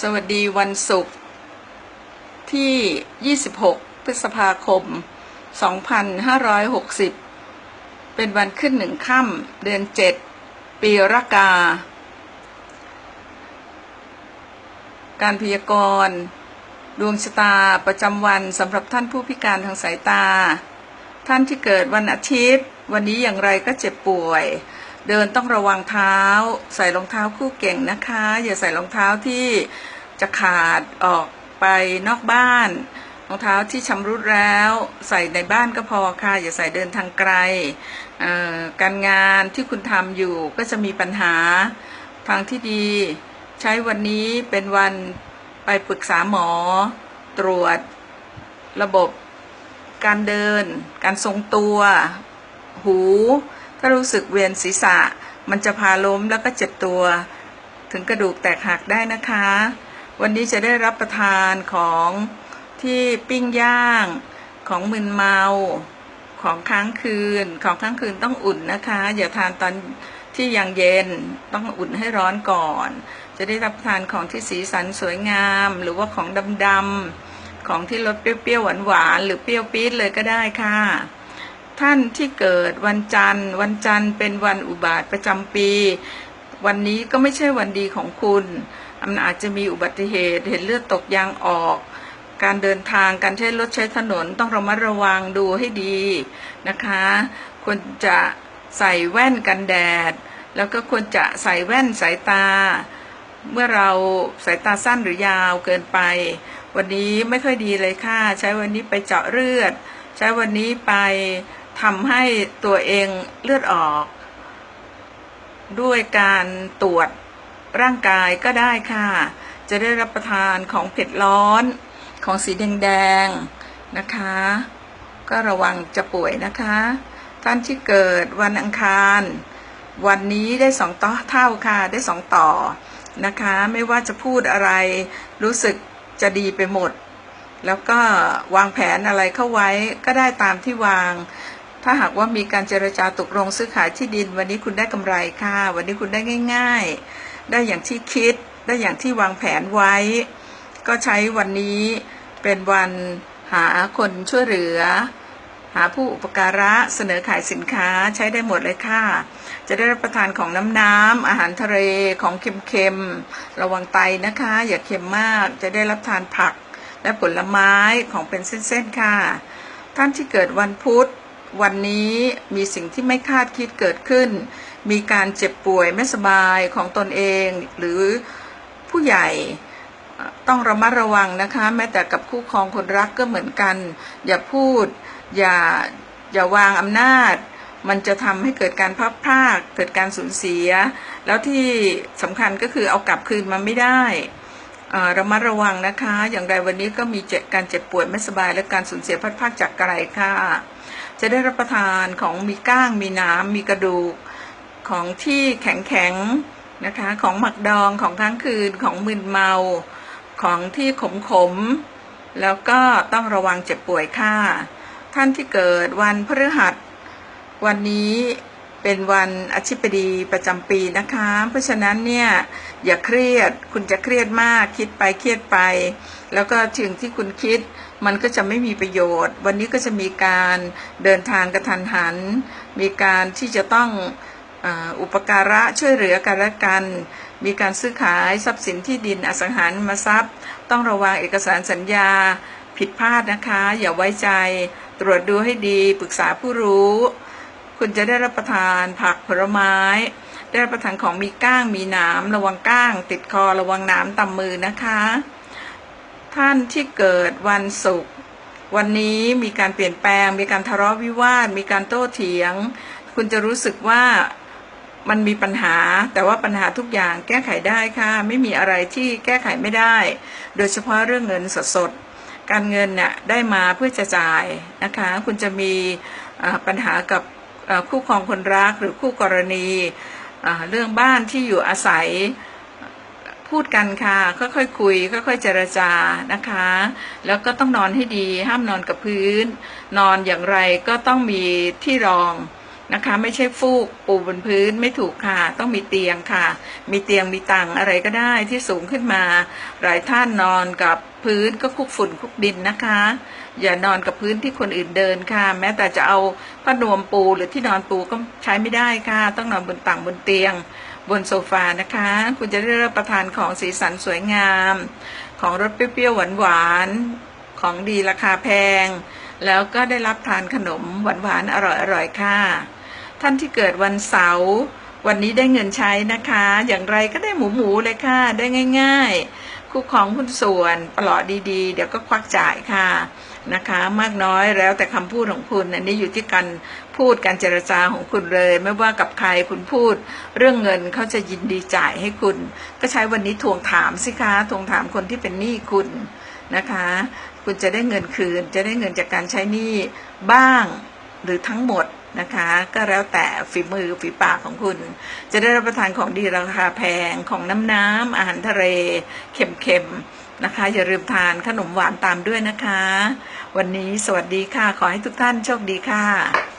สวัสดีวันศุกร์ที่ 26 พฤษภาคม 2560 เป็นวันขึ้นหนึ่งค่ำเดือน 7 ปีรากา การพยากรณ์ดวงชะตาประจำวันสำหรับท่านผู้พิการทางสายตา ท่านที่เกิดวันอาทิตย์ วันนี้อย่างไรก็เจ็บป่วย เดินต้องระวังเท้า ใส่รองเท้าคู่เก่งนะคะ อย่าใส่รองเท้าที่จะขาดออกไปนอกบ้าน รองเท้าที่ชำรุดแล้ว ใส่ในบ้านก็พอค่ะ อย่าใส่เดินทางไกล การงานที่คุณทำอยู่ก็จะมีปัญหาทางที่ดี ใช้วันนี้เป็นวันไปปรึกษาหมอ ตรวจระบบการเดิน การทรงตัว หู ถ้ารู้สึกเวียนศีรษะ มันจะพาล้มแล้วก็เจ็บตัว ถึงกระดูกแตกหักได้นะคะ วันนี้จะได้รับประทานของที่ปิ้งย่างของมึนเมาของค้างคืนของค้างคืนต้องอุ่นนะคะ อย่าทานตอนที่ยังเย็นต้องอุ่นให้ร้อนก่อน จะได้รับประทานของที่สีสันสวยงาม หรือว่าของดำๆของที่รสเปรี้ยวๆหวานๆหรือเปรี้ยวปี๊ดเลยก็ได้ค่ะ ท่านที่เกิดวันจันทร์ วันจันทร์เป็นวันอุบาทประจำปี วันนี้ก็ไม่ใช่วันดีของคุณมันอาจจะมีอุบัติเหตุเห็นเลือดตกยางออก การเดินทางการใช้รถใช้ถนนต้องระมัดระวังดูให้ดีนะคะควรจะใส่แว่นกันแดด แล้วก็ควรจะใส่แว่นสายตา เมื่อเราสายตาสั้นหรือยาวเกินไป วันนี้ไม่ค่อยดีเลยค่ะ ใช้วันนี้ไปเจาะเลือด ใช้วันนี้ไป ทำให้ตัวเองเลือดออก ด้วยการตรวจร่างกายก็ได้ค่ะ จะได้รับประทานของเผ็ดร้อนของสีแดงๆนะคะ ก็ระวังจะป่วยนะคะ ท่านที่เกิดวันอังคาร วันนี้ได้สองต่อเท่าค่ะได้สองต่อนะคะ ไม่ว่าจะพูดอะไรรู้สึกจะดีไปหมด แล้วก็วางแผนอะไรเข้าไว้ก็ได้ตามที่วาง ถ้าหากว่ามีการเจรจาตกลงซื้อขายที่ดิน วันนี้คุณได้กำไรค่ะ วันนี้คุณได้ง่าย ๆ ได้อย่างที่คิด ได้อย่างที่วางแผนไว้ ก็ใช้วันนี้เป็นวันหาคนช่วยเหลือ หาผู้อุปการะเสนอขายสินค้าใช้ได้หมดเลยค่ะ จะได้รับประทานของน้ำน้ำอาหารทะเลของเค็มๆระวังไตนะคะ อย่าเค็มมากจะได้รับทานผักและผลไม้ของเป็นเส้นๆค่ะ ท่านที่เกิดวันพุธ วันนี้มีสิ่งที่ไม่คาดคิดเกิดขึ้น มีการเจ็บป่วยไม่สบายของตนเอง หรือผู้ใหญ่ต้องระมัดระวังนะคะ แม้แต่กับคู่ครองคนรักก็เหมือนกัน อย่าพูด อย่าอย่าวางอำนาจ มันจะทำให้เกิดการพับพลากเกิดการสูญเสีย แล้วที่สำคัญก็คือเอากลับคืนมาไม่ได้ระมัดระวังนะคะ อย่างไรวันนี้ก็มีเจ็บการเจ็บป่วยไม่สบายและการสูญเสียพัดภาคจากไกลค่ะ จะได้รับประทานของมีก้างมีน้ำมีกระดูกของที่แข็งแข็งนะคะของหมักดองของค้างคืนของมึนเมาของที่ขมขมแล้วก็ต้องระวังเจ็บป่วยค่ะ ท่านที่เกิดวันพฤหัส วันนี้ เป็นวันอธิบดีประจำปีนะคะ เพราะฉะนั้นเนี่ยอย่าเครียดคุณจะเครียดมากคิดไปเครียดไป แล้วก็ถึงที่คุณคิดมันก็จะไม่มีประโยชน์ วันนี้ก็จะมีการเดินทางกระทันหัน มีการที่จะต้องอ,อุปการะช่วยเหลือกันและกัน มีการซื้อขายทรัพย์สินที่ดินอสังหาริมทรัพย์ ต้องระวังเอกสารสัญญาผิดพลาดนะคะ อย่าไว้ใจ ตรวจดูให้ดีปรึกษาผู้รู้ คุณจะได้รับประทานผักผลไม้ ได้รับประทานของมีก้างมีหนามระวังก้าง ติดคอระวังหนามตำมือนะคะ ท่านที่เกิดวันศุกร์วันนี้มีการเปลี่ยนแปลง มีการทะเลาะวิวาท มีการโต้เถียง คุณจะรู้สึกว่ามันมีปัญหา แต่ว่าปัญหาทุกอย่างแก้ไขได้ค่ะ ไม่มีอะไรที่แก้ไขไม่ได้ โดยเฉพาะเรื่องเงินสดๆการเงินเนี่ยได้มาเพื่อจะจ่ายนะคะ คุณจะมีปัญหากับ คู่ครองคนรักหรือคู่กรณี เรื่องบ้านที่อยู่อาศัยพูดกันค่ะ ค่อยๆคคุย ค่อยๆเจรจานะคะ แล้วก็ต้องนอนให้ดี ห้ามนอนกับพื้น นอนอย่างไรก็ต้องมีที่รอง นะคะ ไม่ใช่ฟูกปูบนพื้นไม่ถูกค่ะ ต้องมีเตียงค่ะ มีเตียงมีตังอะไรก็ได้ที่สูงขึ้นมา หลายท่านนอนกับพื้นก็คุกฝุ่นคุกดินนะคะ อย่านอนกับพื้นที่คนอื่นเดินค่ะ แม้แต่จะเอาผ้านวมปูหรือที่นอนปูก็ใช้ไม่ได้ค่ะ ต้องนอนบนตังบนเตียง บนโซฟานะคะ คุณจะได้รับประทานของสีสันสวยงาม ของรสเปรี้ยวๆหวานๆของดีราคาแพงแล้วก็ได้รับทานขนมหวานๆอร่อยๆค่ะ ท่านที่เกิดวันเสาร์วันนี้ได้เงินใช้นะคะ อย่างไรก็ได้หมูหมูๆเลยค่ะ ได้ง่าย ๆ คู่ของหุ้นส่วนปลอดดีๆ เดี๋ยวก็ควักจ่ายค่ะนะคะ มากน้อยแล้วแต่คำพูดของคุณอันนี้อยู่ที่การพูดการเจรจาของคุณเลย ไม่ว่ากับใครคุณพูด เรื่องเงินเขาจะยินดีจ่ายให้คุณ ก็ใช้วันนี้ทวงถามสิคะทวงถามคนที่เป็นหนี้คุณนะคะ คุณจะได้เงินคืน จะได้เงินจากการใช้หนี้บ้างหรือทั้งหมด นะคะ ก็แล้วแต่ฝีมือฝีปากของคุณ จะได้รับประทานของดีราคาแพงของน้ำน้ำอาหารทะเลเค็มๆนะคะ อย่าลืมทานขนมหวานตามด้วยนะคะ วันนี้สวัสดีค่ะ ขอให้ทุกท่านโชคดีค่ะ